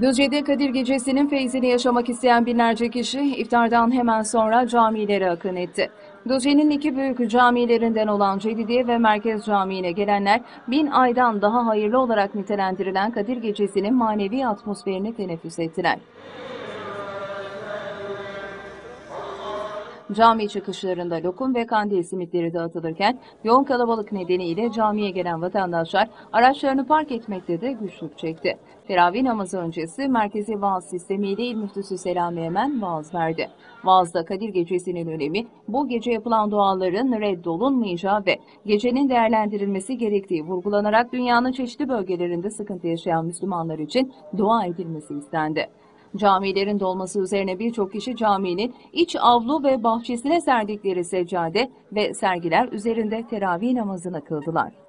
Düzce'de Kadir Gecesi'nin feyzini yaşamak isteyen binlerce kişi iftardan hemen sonra camilere akın etti. Düzce'nin iki büyük camilerinden olan Cedidiye ve Merkez Camii'ne gelenler bin aydan daha hayırlı olarak nitelendirilen Kadir Gecesi'nin manevi atmosferini teneffüs ettiler. Cami çıkışlarında lokum ve kandil simitleri dağıtılırken yoğun kalabalık nedeniyle camiye gelen vatandaşlar araçlarını park etmekte de güçlük çekti. Teravih namazı öncesi merkezi vaaz sistemiyle İl Müftüsü Selami Emen vaaz verdi. Vaazda Kadir Gecesi'nin önemi, bu gece yapılan duaların reddolunmayacağı ve gecenin değerlendirilmesi gerektiği vurgulanarak dünyanın çeşitli bölgelerinde sıkıntı yaşayan Müslümanlar için dua edilmesi istendi. Camilerin dolması üzerine birçok kişi caminin iç avlu ve bahçesine serdikleri seccade ve sergiler üzerinde teravih namazını kıldılar.